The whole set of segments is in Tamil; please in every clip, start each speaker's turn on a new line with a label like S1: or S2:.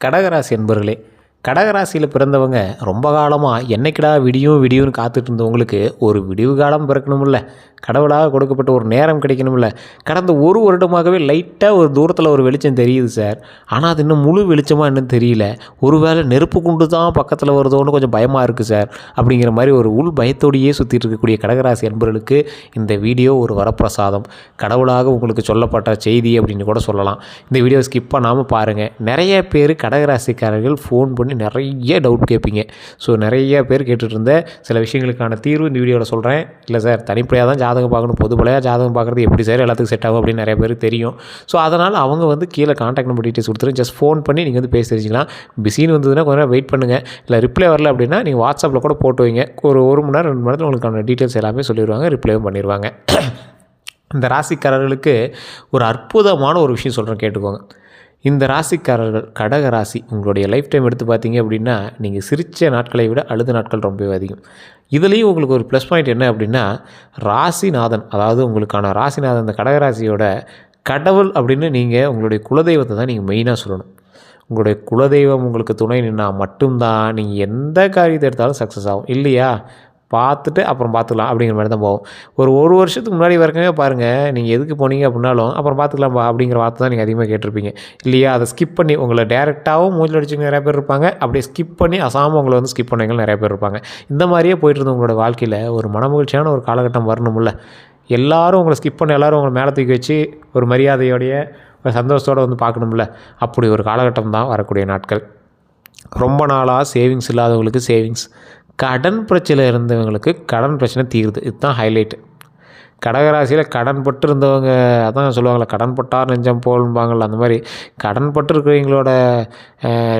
S1: கடகராசி என்பர்களே கடகராசியில் பிறந்தவங்க ரொம்ப காலமாக என்னைக்கிடா விடியும் விடியும்னு காத்துட்டு இருந்தவங்களுக்கு ஒரு விடிவு காலம் பிறக்கணுமில்ல கடவுளாக கொடுக்கப்பட்ட ஒரு நேரம் கிடைக்கணுமில்ல கடந்த ஒரு வருடமாகவே லைட்டாக ஒரு தூரத்தில் ஒரு வெளிச்சம் தெரியுது சார். ஆனால் அது இன்னும் முழு வெளிச்சமாக இன்னும் தெரியல. ஒருவேளை நெருப்பு குண்டு தான் பக்கத்தில் வருதோன்னு கொஞ்சம் பயமாக இருக்குது சார். அப்படிங்கிற மாதிரி ஒரு உள் பயத்தோடையே சுற்றிட்டு இருக்கக்கூடிய கடகராசி அன்பர்களுக்கு இந்த வீடியோ ஒரு வரப்பிரசாதம். கடவுளாக உங்களுக்கு சொல்லப்பட்ட செய்தி அப்படின்னு கூட சொல்லலாம். இந்த வீடியோ ஸ்கிப் பண்ணாமல் பாருங்கள் நிறைய பேர் கடகராசிக்காரர்கள் ஃபோன் பண்ணி நிறைய டவுட் கேட்பீங்க. ஸோ நிறைய பேர் கேட்டுட்ருந்த சில விஷயங்களுக்கான தீர்வு இந்த வீடியோவில் சொல்கிறேன் இல்லை சார் தனிப்படையாக தான் ஜாதகம் பார்க்கணும். பொதுப்படையாக ஜாதகம் பார்க்குறது எப்படி சார் எல்லாத்துக்கும் செட் ஆகும் அப்படின்னு நிறைய பேர் தெரியும். ஸோ அதனால் அவங்க வந்து கீழே காண்டாக்ட் நம்பர் டீட்டெயில்ஸ் கொடுத்துரு ஜஸ்ட் ஃபோன் பண்ணி நீங்கள் வந்து பேசி தெரிஞ்சிக்கலாம். பிஸின்னு வந்ததுன்னா கொஞ்சம் நேரம் வெயிட் பண்ணுங்கள் இல்லை ரிப்ளை வரல அப்படின்னா நீங்கள் வாட்ஸ்அப்பில் கூட போட்டு வைங்க. ஒரு ஒரு மணி நேரம் ரெண்டு மணி நேரத்தில் உங்களுக்கான டீட்டெயில்ஸ் எல்லாமே சொல்லிடுவாங்க. ரிப்ளையும் பண்ணிடுவாங்க. இந்த ராசிக்காரர்களுக்கு ஒரு அற்புதமான ஒரு விஷயம் சொல்கிறேன் கேட்டுக்கோங்க. இந்த ராசிக்காரர்கள் கடக ராசி உங்களுடைய லைஃப் டைம் எடுத்து பார்த்தீங்க அப்படின்னா நீங்கள் சிரித்த நாட்களை விட அழுத நாட்கள் ரொம்பவே அதிகம். இதுலேயும் உங்களுக்கு ஒரு ப்ளஸ் பாயிண்ட் என்ன அப்படின்னா ராசிநாதன் அதாவது உங்களுக்கான ராசிநாதன் இந்த கடகராசியோட கடவுள் அப்படின்னு நீங்கள் உங்களுடைய குலதெய்வத்தை தான் நீங்கள் மெயினாக சொல்லணும். உங்களுடைய குலதெய்வம் உங்களுக்கு துணை நின்னால் மட்டும்தான் நீங்கள் எந்த காரியத்தை எடுத்தாலும் சக்ஸஸ் ஆகும். இல்லையா? பார்த்துட்டு அப்புறம் பார்த்துக்கலாம் அப்படிங்கிற மாதிரி தான் போகும். ஒரு ஒரு வருஷத்துக்கு முன்னாடி வரைக்குமே பாருங்கள் நீங்கள் எதுக்கு போனீங்க அப்படின்னாலும் அப்புறம் பார்த்துக்கலாம்ப்பா அப்படிங்கிற வார்த்தை தான் நீங்கள் அதிகமாக கேட்டிருப்பீங்க. இல்லையா? அதை ஸ்கிப் பண்ணி உங்களை டேரெக்டாகவும் மூஞ்சில் அடிச்சுங்க நிறைய பேர் இருப்பாங்க. அப்படியே ஸ்கிப் பண்ணி அசாமல் உங்களை வந்து ஸ்கிப் பண்ணவங்க நிறைய பேர் இருப்பாங்க. இந்த மாதிரியே போயிட்டு இருந்த உங்களோட வாழ்க்கையில் ஒரு மனமகிழ்ச்சியான ஒரு காலகட்டம் வரணும்ல. எல்லாரும் உங்களை ஸ்கிப் பண்ண எல்லாரும் உங்களை மேலே தூக்கி வச்சு ஒரு மரியாதையோடைய ஒரு சந்தோஷத்தோடு வந்து பார்க்கணும்ல. அப்படி ஒரு காலகட்டம் தான் வரக்கூடிய நாட்கள். ரொம்ப நாளாக சேவிங்ஸ் இல்லாதவங்களுக்கு சேவிங்ஸ் கடன் பிரச்சனை இருந்தவங்களுக்கு கடன் பிரச்சனை தீருது. இதுதான் ஹைலைட்டு கடகராசியில் கடன் பட்டு இருந்தவங்க அதான் சொல்லுவாங்களே கடன் பட்டார் நெஞ்சம் போல்பாங்கள்ல அந்த மாதிரி கடன் பட்டு இருக்கிறவங்களோட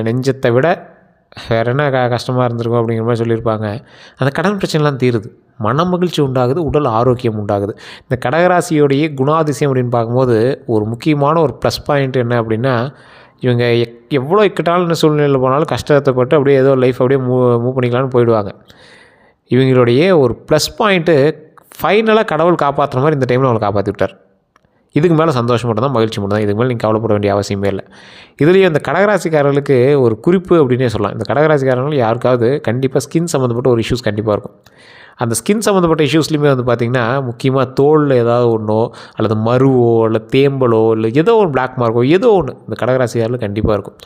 S1: நெஞ்சத்தை விட வேறு என்ன க கஷ்டமாக இருந்திருக்கும் அப்படிங்கிற மாதிரி சொல்லியிருப்பாங்க. அந்த கடன் பிரச்சனைலாம் தீருது. மன மகிழ்ச்சி உண்டாகுது உடல் ஆரோக்கியம் உண்டாகுது. இந்த கடகராசியோடைய குணாதிசயம் அப்படின்னு பார்க்கும்போது ஒரு முக்கியமான ஒரு ப்ளஸ் பாயிண்ட் என்ன அப்படின்னா இவங்க எக் எவ்வளோ இக்கட்டான சூழ்நிலையில் போனாலும் கஷ்டத்தை பட்டு அப்படியே ஏதோ லைஃப் அப்படியே மூவ் மூவ் பண்ணிக்கலாம்னு போயிடுவாங்க. இவங்களுடைய ஒரு ப்ளஸ் பாயிண்ட்டு ஃபைனலாக கடவுள் காப்பாற்றுற மாதிரி இந்த டைமில் அவங்களை காப்பாற்றி விட்டார். இதுக்கு மேலே சந்தோஷம் மட்டும் தான் மகிழ்ச்சி மட்டும் தான் இதுக்கு மேலே நீங்கள் கவலைப்பட வேண்டிய அவசியமே இல்லை. இதுலேயும் இந்த கடகராசிக்காரர்களுக்கு ஒரு குறிப்பு அப்படின்னே சொல்லலாம். இந்த கடகராசிக்காரர்கள் யாருக்காவது கண்டிப்பாக ஸ்கின் சம்மந்தப்பட்ட ஒரு இஷ்யூஸ் கண்டிப்பாக இருக்கும். அந்த ஸ்கின் சம்மந்தப்பட்ட இஷ்யூஸ்லையுமே வந்து பார்த்திங்கன்னா முக்கியமாக தோலில் ஏதாவது ஒன்றோ அல்லது மருவோ இல்லை தேம்பலோ இல்லை ஏதோ ஒரு பிளாக் மார்க்கோ ஏதோ ஒன்று இந்த கடகராசிக்காரில் கண்டிப்பாக இருக்கும்.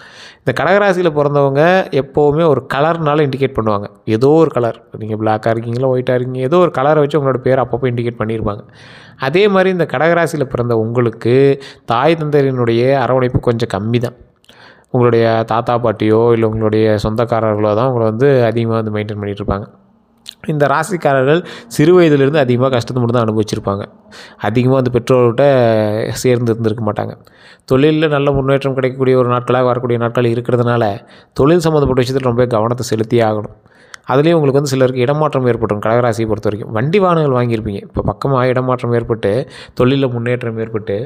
S1: இந்த கடகராசியில் பிறந்தவங்க எப்போவுமே ஒரு கலர்னால இண்டிகேட் பண்ணுவாங்க. ஏதோ ஒரு கலர் நீங்கள் பிளாக்காக இருக்கீங்களா ஒயிட்டாக இருக்கீங்க ஏதோ ஒரு கலரை வச்சு உங்களோட பேர் அப்பப்போ இண்டிகேட் பண்ணியிருப்பாங்க அதே மாதிரி இந்த கடகராசியில் பிறந்த உங்களுக்கு தாய் தந்தையினுடைய அரவணைப்பு கொஞ்சம் கம்மி தான் உங்களுடைய தாத்தா பாட்டியோ இல்லை உங்களுடைய சொந்தக்காரர்களோ தான் உங்களை வந்து அதிகமாக வந்து மெயின்டைன் பண்ணிகிட்டு இருப்பாங்க. இந்த ராசிக்காரர்கள் சிறு வயதிலிருந்து அதிகமாக கஷ்டத்தை மட்டும் தான் அனுபவிச்சிருப்பாங்க. அதிகமாக அந்த பெற்றோர்கிட்ட சேர்ந்து இருந்திருக்க மாட்டாங்க. தொழிலில் நல்ல முன்னேற்றம் கிடைக்கக்கூடிய ஒரு நாட்களாக வரக்கூடிய நாட்கள் இருக்கிறதுனால தொழில் சம்மந்தப்பட்ட விஷயத்தில் ரொம்ப கவனத்தை செலுத்தியே ஆகணும். அதுலேயும் உங்களுக்கு வந்து சிலருக்கு இடமாற்றம் ஏற்பட்டுரும் கடகராசியை பொறுத்த வரைக்கும் வண்டி வாகனங்கள் வாங்கியிருப்பீங்க. இப்போ பக்கமாக இடமாற்றம் ஏற்பட்டு தொழிலில் முன்னேற்றம் ஏற்பட்டு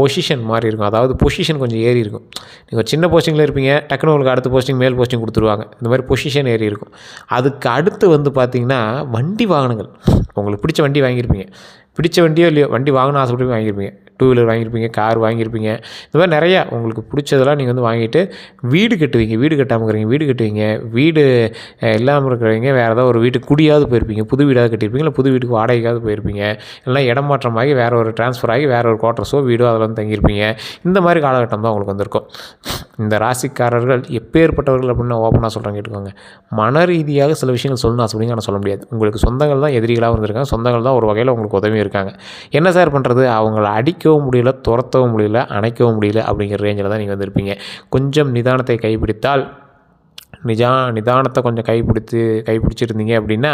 S1: பொசிஷன் மாறி இருக்கும். அதாவது பொசிஷன் கொஞ்சம் ஏறி இருக்கும். நீங்கள் சின்ன போஸ்டிங்கில் இருப்பீங்க டக்குனு உங்களுக்கு அடுத்த போஸ்டிங் மேல் போஸ்டிங் கொடுத்துருவாங்க. இந்த மாதிரி பொசிஷன் ஏறி இருக்கும். அதுக்கு அடுத்து வந்து பார்த்திங்கன்னா வண்டி வாகனங்கள். உங்களுக்கு பிடிச்ச வண்டி வாங்கியிருப்பீங்க. பிடிச்ச வண்டியோ இல்லையோ வண்டி வாங்கணும் ஆசைப்பட்டு வாங்கியிருப்பீங்க. டூ வீலர் வாங்கியிருப்பீங்க கார் வாங்கியிருப்பீங்க. இந்த மாதிரி நிறையா உங்களுக்கு பிடிச்சதெல்லாம் நீங்கள் வந்து வாங்கிட்டு வீடு கட்டுவீங்க. வீடு கட்டாமல் இருக்கிறீங்க வீடு கட்டுவீங்க. வீடு இல்லாமல் இருக்கிறவங்க வேறு ஏதாவது ஒரு வீட்டுக்கு குடியாவது போயிருப்பீங்க. புது வீடாவது கட்டியிருப்பீங்க. இல்லை புது வீட்டுக்கு வாடகைக்காவது போயிருப்பீங்க. இல்லை இடமாற்றமாகி வேறு ஒரு ட்ரான்ஸ்ஃபர் ஆகி வேறு ஒரு குவார்ட்டர்ஸோ வீடோ அதில் வந்து தங்கியிருப்பீங்க. இந்த மாதிரி காலகட்டம் தான் உங்களுக்கு வந்திருக்கும். இந்த ராசிக்காரர்கள் எப்பேற்பட்டவர்கள் அப்படின்னு ஓப்பனாக சொல்கிறேன் கேட்டுக்கோங்க. மன ரீதியாக சில விஷயங்கள் சொல்லணும் அப்படின்னு ஆனால் சொல்ல முடியாது. உங்களுக்கு சொந்தங்கள் தான் எதிரிகளாக வந்திருக்காங்க சொந்தங்கள் தான் ஒரு வகையில் உங்களுக்கு உதவி இருக்காங்க. என்ன சார் பண்ணுறது அவங்கள அடிக்கவும் முடியல துரத்தவும் முடியல அணைக்கவும் முடியல அப்படிங்கிற ரேஞ்சில் தான் நீங்கள் வந்திருப்பீங்க. கொஞ்சம் நிதானத்தை கைப்பிடித்தால் நிஜா நிதானத்தை கொஞ்சம் கைப்பிடித்து கைப்பிடிச்சிருந்தீங்க அப்படின்னா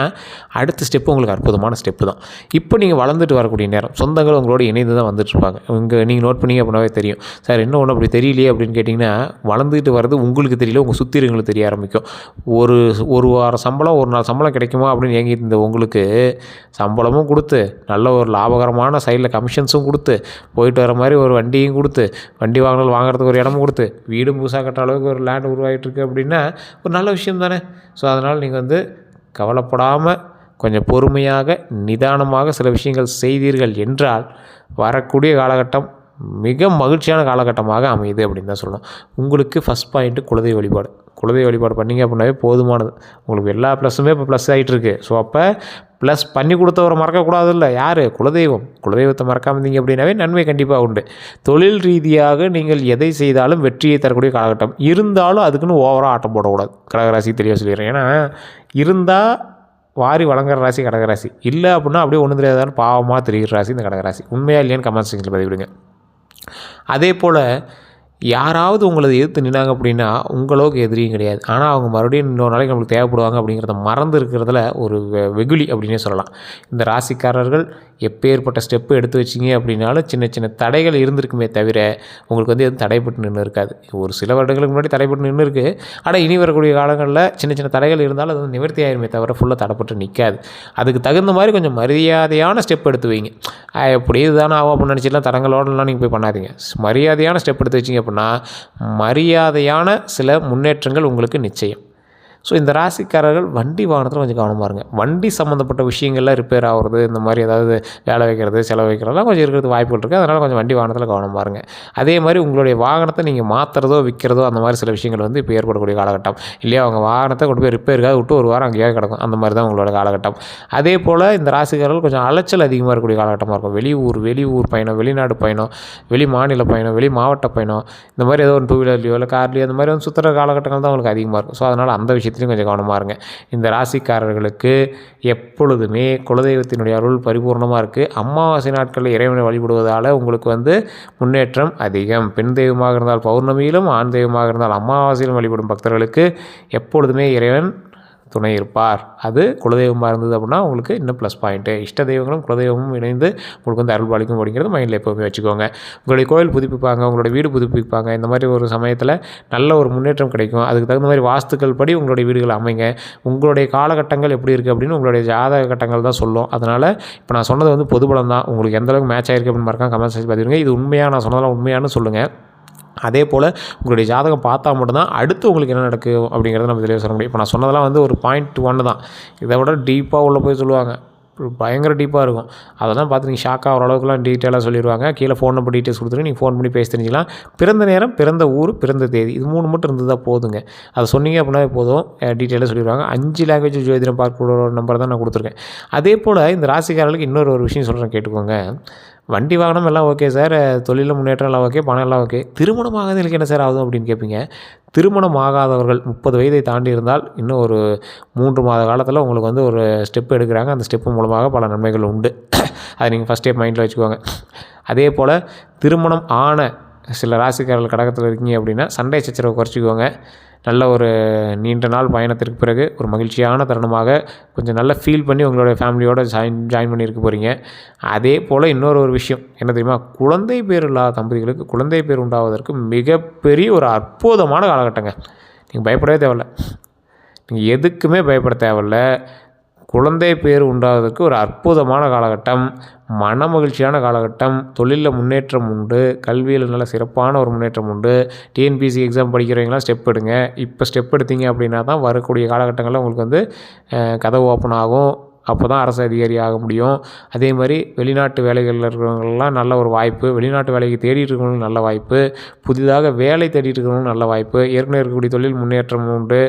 S1: அடுத்த ஸ்டெப்பு உங்களுக்கு அற்புதமான ஸ்டெப்பு தான். இப்போ நீங்கள் வளர்ந்துட்டு வரக்கூடிய நேரம் சொந்தங்கள் உங்களோட இணைந்து தான் வந்துட்டுருப்பாங்க. இங்கே நீங்கள் நோட் பண்ணீங்க அப்படின்னாவே தெரியும். சார் என்ன ஒன்று அப்படி தெரியலையே அப்படின்னு கேட்டிங்கன்னா வளர்ந்துட்டு வர்றது உங்களுக்கு தெரியல உங்கள் சுற்றி தெரிய ஆரம்பிக்கும். ஒரு ஒரு வாரம் சம்பளம் ஒரு நாள் சம்பளம் கிடைக்குமா அப்படின்னு ஏங்கிட்டு இருந்த உங்களுக்கு சம்பளமும் கொடுத்து நல்ல ஒரு லாபகரமான சைடில் கமிஷன்ஸும் கொடுத்து போயிட்டு வர மாதிரி ஒரு வண்டியும் கொடுத்து வண்டி வாங்கினால் வாங்குறதுக்கு ஒரு இடமும் கொடுத்து வீடும் புதுசாக கட்டுற அளவுக்கு ஒரு லேண்ட் உருவாகிட்டு இருக்கு அப்படின்னா ஒரு நல்ல விஷயம் தானே? ஸோ அதனால் நீங்கள் வந்து கவலைப்படாமல் கொஞ்சம் பொறுமையாக நிதானமாக சில விஷயங்கள் செய்தீர்கள் என்றால் வரக்கூடிய காலகட்டம் மிக மகிழ்ச்சியான காலகட்டமாக அமையுது அப்படின்னு தான் சொல்லணும். உங்களுக்கு ஃபஸ்ட் பாயிண்ட்டு குலதெய்வ வழிபாடு. குலதெய்வ வழிபாடு பண்ணீங்க அப்படின்னாவே போதுமானது. உங்களுக்கு எல்லா ப்ளஸ்ஸுமே இப்போ ப்ளஸ் ஆகிட்டு இருக்கு ஸோ அப்போ ப்ளஸ் பண்ணி கொடுத்தவரை மறக்கக்கூடாதுல்ல யார்? குலதெய்வம். குலதெய்வத்தை மறக்காம இருந்தீங்க அப்படின்னாவே நன்மை கண்டிப்பாக உண்டு. தொழில் ரீதியாக நீங்கள் எதை செய்தாலும் வெற்றியை தரக்கூடிய காலகட்டம். இருந்தாலும் அதுக்குன்னு ஓவராக ஆட்டம் போடக்கூடாது. கடகராசி தெளிவாக சொல்லிடுறேன். ஏன்னா இருந்தால் வாரி வழங்குற ராசி கடகராசி. இல்லை அப்படின்னா அப்படியே ஒன்று தெரியாதாலும் பாவமாக தெரிகிற ராசி இந்த கடகராசி. உண்மையாக இல்லையான்னு கமெண்ட் செக்ஷனில் பதிவிடுங்க. அதே போல் யாராவது உங்களை எதிர்த்து நின்னாங்க அப்படின்னா உங்களுக்கு எதிரியும் கிடையாது. ஆனால் அவங்க மறுபடியும் இன்னொரு நாளைக்கு நம்மளுக்கு தேவைப்படுவாங்க அப்படிங்கிறத மறந்து இருக்கிறதுல ஒரு வெ- வெகுளி அப்படின்னே சொல்லலாம். இந்த ராசிக்காரர்கள் எப்பேற்பட்ட ஸ்டெப்பு எடுத்து வச்சிங்க அப்படின்னாலும் சின்ன சின்ன தடைகள் இருந்திருக்குமே தவிர உங்களுக்கு வந்து எதுவும் தடைப்பட்டு நின்று இருக்காது. ஒரு சில வருடங்களுக்கு முன்னாடி தடைப்பட்டு நின்று இருக்குது ஆனால் இனி வரக்கூடிய காலங்களில் சின்ன சின்ன தடைகள் இருந்தாலும் அது வந்து நிவர்த்தி ஆயிருமே தவிர ஃபுல்லாக தடைப்பட்டு நிற்காது அதுக்கு தகுந்த மாதிரி கொஞ்சம் மரியாதையான ஸ்டெப் எடுத்து வைங்க. எப்படி இதுதானே ஆகும் அப்படின்னு நினச்சிலாம் தடங்களோடலாம் நீங்கள் போய் பண்ணாதீங்க. மரியாதையான ஸ்டெப் எடுத்து வச்சிங்க அப்படின்னா மரியாதையான சில முன்னேற்றங்கள் உங்களுக்கு நிச்சயம். ஸோ இந்த ராசிக்காரர்கள் வண்டி வாகனத்தில் கொஞ்சம் கவனமாக இருங்க. வண்டி சம்மந்தப்பட்ட விஷயங்கள்லாம் ரிப்பேர் ஆகுறது இந்த மாதிரி ஏதாவது வேலை வைக்கிறது செலவு வைக்கிறதுலாம் கொஞ்சம் இருக்கிறது வாய்ப்புகள் இருக்குது அதனால் கொஞ்சம் வண்டி வாகனத்தில் கவனமாக இருங்க. அதே மாதிரி உங்களுடைய வாகனத்தை நீங்கள் மாற்றுறதோ விற்கிறதோ அந்த மாதிரி சில விஷயங்கள் வந்து இப்போ ஏற்படக்கூடிய காலகட்டம். இல்லையா அவங்க வாகனத்தை கொண்டு போய் ரிப்பேருக்காக விட்டு ஒரு வாரம் அங்கேயே கிடக்கும். அந்த மாதிரி தான் உங்களோட காலகட்டம். அதே போல் இந்த ராசிக்காரர்கள் கொஞ்சம் அலைச்சல் அதிகமாக இருக்கக்கூடிய காலகட்டமாக இருக்கும். வெளியூர் வெளியூர் பயணம் வெளிநாடு பயணம் வெளி மாநில பயணம் வெளி மாவட்ட பயணம் இந்த மாதிரி ஏதோ ஒரு டூ வீலர்லையோ இல்லை கார்லையோ அந்த மாதிரி வந்து சுற்றுற காலகட்டங்கள் தான் உங்களுக்கு அதிகமாக இருக்கும். ஸோ அதனால் அந்த விஷயம் விஷயத்துலையும் கொஞ்சம் கவனமாக இருங்க. இந்த ராசிக்காரர்களுக்கு எப்பொழுதுமே குலதெய்வத்தினுடைய அருள் பரிபூர்ணமாக இருக்குது அமாவாசை நாட்களில் இறைவனை வழிபடுவதால் உங்களுக்கு வந்து முன்னேற்றம் அதிகம். பெண் தெய்வமாக இருந்தால் பௌர்ணமியிலும் ஆண் தெய்வமாக இருந்தால் அமாவாசையிலும் வழிபடும் பக்தர்களுக்கு எப்பொழுதுமே இறைவன் துணை இருப்பார். அது குலதெய்வமாக இருந்தது அப்படின்னா உங்களுக்கு இன்னும் ப்ளஸ் பாயிண்ட்டு இஷ்ட தெய்வங்களும் குலதெய்வமும் இணைந்து உங்களுக்கு வந்து அருள் பாலிக்கும் அப்படிங்கிறது மைண்டில் எப்போவுமே வச்சுக்கோங்க. உங்களுடைய கோயில் புதுப்பிப்பாங்க உங்களுடைய வீடு புதுப்பிப்பாங்க இந்த மாதிரி ஒரு சமயத்தில் நல்ல ஒரு முன்னேற்றம் கிடைக்கும். அதுக்கு தகுந்த மாதிரி வாஸ்துக்கள் படி உங்களுடைய வீடுகள் அமைங்க. உங்களுடைய காலகட்டங்கள் எப்படி இருக்குது அப்படின்னு உங்களுடைய ஜாதக கட்டங்கள் தான் சொல்லும். அதனால் இப்போ நான் சொன்னது வந்து பொதுபலம் தான் உங்களுக்கு எந்தளவுக்கு மேட்ச் ஆயிருக்கு அப்படின்னு மறக்காம கமெண்ட் செஞ்சு பார்த்துருங்க இது உண்மையாக நான் சொன்னதெல்லாம் உண்மையானு சொல்லுங்கள் அதே போல் உங்களுடைய ஜாதகம் பார்த்தா மட்டும்தான் அடுத்து உங்களுக்கு என்ன நடக்கும் அப்படிங்கிறத நம்ம தெளிவாக சொல்ல முடியும். இப்போ நான் சொன்னதெல்லாம் வந்து ஒரு பாயிண்ட் ஒன்று தான். இதை விட டீப்பாக உள்ளே போய் சொல்லுவாங்க. பயங்கர டீப்பாக இருக்கும். அதெல்லாம் பார்த்து நீங்கள் ஷாக் ஆகிற அளவுக்குலாம் டீட்டெயிலாக சொல்லிடுவாங்க கீழே ஃபோன் நம்பர் டீட்டெயில்ஸ் கொடுத்துட்டு நீங்கள் ஃபோன் பண்ணி பேசி தெரிஞ்சிக்கலாம். பிறந்த நேரம் பிறந்த ஊர் பிறந்த தேதி. இது மூணு மட்டும் இருந்ததாக போதுங்க. அதை சொன்னீங்க அப்படின்னா போதும். டீட்டெயிலாக சொல்லிடுவாங்க அஞ்சு லாங்குவேஜ் ஜோதிடம் பார்க்கக்கூடிய ஒரு நம்பர் தான் நான் கொடுத்துருக்கேன். அதே போல் இந்த ராசிக்காரர்களுக்கு இன்னொரு ஒரு விஷயம் சொல்கிறேன் கேட்டுக்கோங்க. வண்டி வாகனம் எல்லாம் ஓகே சார் தொழிலில் முன்னேற்றம் எல்லாம் ஓகே பணம் எல்லாம் ஓகே திருமணம் ஆகாதவங்களுக்கு என்ன சார் ஆகும் அப்படின்னு கேட்பீங்க திருமணம் ஆகாதவர்கள் முப்பது வயதை தாண்டி இருந்தால் இன்னும் ஒரு மூன்று மாத காலத்தில் உங்களுக்கு வந்து ஒரு ஸ்டெப் எடுக்கிறாங்க. அந்த ஸ்டெப்பு மூலமாக பல நன்மைகள் உண்டு. அதை நீங்கள் ஃபஸ்ட்டே மைண்டில் வச்சுக்கோங்க. அதே போல் திருமணம் ஆன சில ராசிக்காரர்கள் கடகத்தில் இருக்கீங்க அப்படின்னா சண்டை சச்சரவை குறைச்சிக்கோங்க. நல்ல ஒரு நீண்ட நாள் பயணத்திற்கு பிறகு ஒரு மகிழ்ச்சியான தருணமாக கொஞ்சம் நல்லா ஃபீல் பண்ணி உங்களுடைய ஃபேமிலியோடு ஜாயின் ஜாயின் பண்ணியிருக்க போகிறீங்க அதே போல் இன்னொரு ஒரு விஷயம். என்ன தெரியுமா? குழந்தை பேர் இல்லாத தம்பதிகளுக்கு குழந்தை பேர் உண்டாவதற்கு மிகப்பெரிய ஒரு அற்புதமான காலகட்டங்க. நீங்கள் பயப்படவே தேவையில்ல. நீங்கள் எதுக்குமே பயப்பட தேவையில்ல. குழந்தை பேர் உண்டாவதற்கு ஒரு அற்புதமான காலகட்டம் மன மகிழ்ச்சியான காலகட்டம் தொழிலில் முன்னேற்றம் உண்டு கல்வியில் நல்ல சிறப்பான ஒரு முன்னேற்றம் உண்டு. டிஎன்பிசி எக்ஸாம் படிக்கிறவங்களாம் ஸ்டெப் எடுங்க. இப்போ ஸ்டெப் எடுத்தீங்க அப்படின்னா தான் வரக்கூடிய காலகட்டங்களில் உங்களுக்கு வந்து கதவு ஓப்பன் ஆகும். அப்போ தான் அரசு அதிகாரி ஆக முடியும். அதே மாதிரி வெளிநாட்டு வேலைகளில் இருக்கிறவங்களெலாம் நல்ல ஒரு வாய்ப்பு. வெளிநாட்டு வேலைக்கு தேடிட்டு இருக்கிறவங்களுக்கு நல்ல வாய்ப்பு. புதிதாக வேலை தேடிட்டு இருக்கிறவங்களுக்கு நல்ல வாய்ப்பு. ஏற்கனவே இருக்கக்கூடிய தொழில் முன்னேற்றம் உண்டு.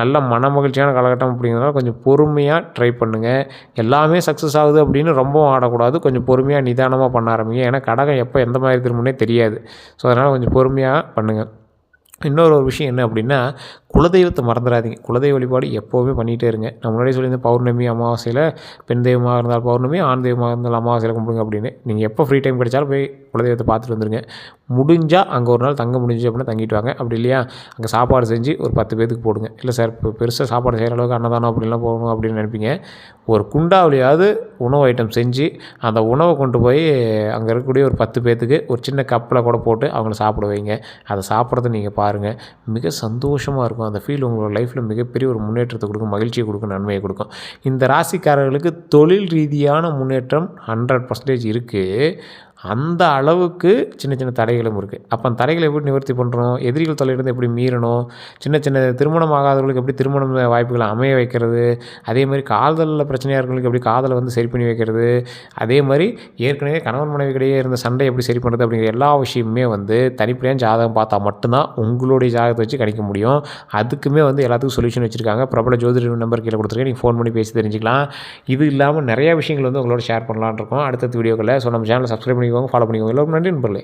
S1: நல்ல மன மகிழ்ச்சியான காலகட்டம் அப்படிங்கிறதுனால கொஞ்சம் பொறுமையாக ட்ரை பண்ணுங்கள் எல்லாமே சக்ஸஸ் ஆகுது அப்படின்னு ரொம்பவும் ஆடக்கூடாது. கொஞ்சம் பொறுமையாக நிதானமாக பண்ண ஆரம்பிங்க. ஏன்னா கடகம் எப்போ எந்த மாதிரி திரும்புனே தெரியாது. ஸோ அதனால் கொஞ்சம் பொறுமையாக பண்ணுங்கள் இன்னொரு ஒரு விஷயம் என்ன அப்படின்னா குலதெய்வத்தை மறந்துடாதீங்க. குலதெய்வ வழிபாடு எப்போவுமே பண்ணிகிட்டே இருங்க. நான் முன்னாடியே சொல்லியிருந்த பௌர்ணமி அமாவாசையில் பெண் தெய்வமாக இருந்தால் பௌர்ணமி ஆண் தெய்வமாக இருந்தால் அமாவாசையில் கும்பிடுங்க அப்படின்னு. நீங்கள் எப்போ ஃப்ரீ டைம் கிடைச்சாலும் போய் குலதெய்வத்தை பார்த்துட்டு வந்துருங்க. முடிஞ்சால் அங்கே ஒரு நாள் தங்க முடிஞ்சு அப்படின்னா தங்கிட்டு வாங்க. அப்படி இல்லையா? அங்கே சாப்பாடு செஞ்சு ஒரு பத்து பேத்துக்கு போடுங்க. இல்லை சார் இப்போ பெருசாக சாப்பாடு செய்கிற அளவுக்கு அன்னதானம் அப்படின்லாம் போகணும் அப்படின்னு நினைப்பீங்க. ஒரு குண்டாவிலையாவது உணவு ஐட்டம் செஞ்சு அந்த உணவை கொண்டு போய் அங்கே இருக்கக்கூடிய ஒரு பத்து பேத்துக்கு ஒரு சின்ன கப்பில் கூட போட்டு அவங்கள சாப்பிட வைங்க. அதை சாப்பிட்றத நீங்கள் பாருங்கள் மிக சந்தோஷமாக இருக்கும். அந்த ஃபீல் உங்களோட லைஃப்பில் மிகப்பெரிய ஒரு முன்னேற்றத்தை கொடுக்கும் மகிழ்ச்சியை கொடுக்கும் நன்மையை கொடுக்கும். இந்த ராசிக்காரர்களுக்கு தொழில் ரீதியான முன்னேற்றம் ஹண்ட்ரட் பர்சன்டேஜ் இருக்குது அந்த அளவுக்கு சின்ன சின்ன தடைகளும் இருக்குது அப்போ அந்த தடைகளை எப்படி நிவர்த்தி பண்ணுறோம் எதிரிகள் தொலைலேருந்து எப்படி மீறணும்? சின்ன சின்ன திருமணம் ஆகாதவர்களுக்கு எப்படி திருமணம் வாய்ப்புகளை அமைய வைக்கிறது? அதே மாதிரி காதலில் பிரச்சனையாக இருக்கிறவங்களுக்கு எப்படி காதலை வந்து சரி பண்ணி வைக்கிறது? அதே மாதிரி ஏற்கனவே கணவன் மனைவிக்கிடையே இருந்த சண்டை எப்படி சரி பண்ணுறது அப்படிங்கிற எல்லா விஷயமுமே வந்து தனிப்படையாக ஜாதகம் பார்த்தா மட்டும்தான் உங்களுடைய ஜாதகத்தை வச்சு கணிக்க முடியும். அதுக்குமே வந்து எல்லாத்துக்கும் சொல்யூஷன் வச்சுருக்காங்க. பிரபல ஜோதிட நம்பர் கீழே கொடுத்துருக்கேன். நீங்கள் ஃபோன் பண்ணி பேசி தெரிஞ்சுக்கலாம். இது இல்லாமல் நிறைய விஷயங்கள் வந்து உங்களோட ஷேர் பண்ணலான் இருக்கோம். அடுத்தடுத்த வீடியோக்களில் ஸோ நம்ம சேனலை சப்ஸ்கிரைப் பண்ணிக்கோங்க ஃபாலோ பண்ணிக்கோங்க. எல்லோரும் நன்றி நண்பர்களே.